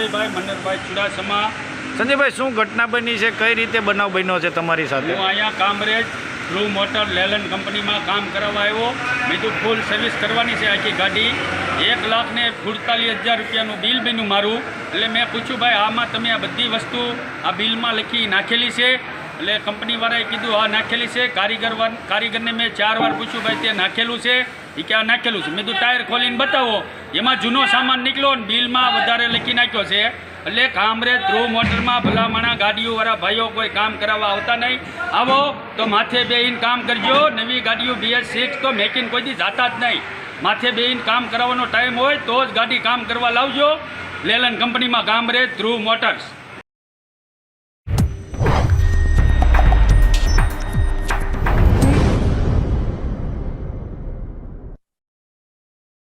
સંજયભાઈ મનરભાઈ ચુડાસમા. સંજયભાઈ શું ઘટના બની છે? કઈ રીતે બનાવ બન્યો છે તમારી સાથે? હું અહીંયા કામરેજ બ્લુ મોટર લેલન કંપનીમાં કામ કરાવવા આવ્યો. કીધું ફૂલ સર્વિસ કરવાની છે આખી ગાડી. એક લાખ ને સુડતાલીસ હજાર રૂપિયાનું બિલ બન્યું મારું. એટલે મેં પૂછ્યું ભાઈ આમાં તમે આ બધી વસ્તુ આ બિલમાં લખી નાખેલી છે? એટલે કંપનીવાળાએ કીધું આ નાખેલી છે. કારીગર કારીગરને મેં ચાર વાર પૂછ્યું ભાઈ તે નાખેલું છે. એ ક્યાં નાખેલું છે? મેં તું ટાયર ખોલીને બતાવો. એમાં જૂનો સામાન નીકળ્યો ને બિલમાં વધારે લખી નાખ્યો છે. એટલે કામરે ધ્રુવ મોટરમાં ભલામણા ગાડીઓવાળા ભાઈઓ કોઈ કામ કરાવવા આવતા નહીં. આવો, તો માથે બેહીને કામ કરજો. નવી ગાડીઓ બીએસ સિક્સ તો મેકિન કોઈ દી જાતા જ નહીં. માથે બેહીને કામ કરાવવાનો ટાઈમ હોય તો જ ગાડી કામ કરવા લાવજો. લેલન કંપનીમાં કામરેજ ધ્રુવ મોટર્સ.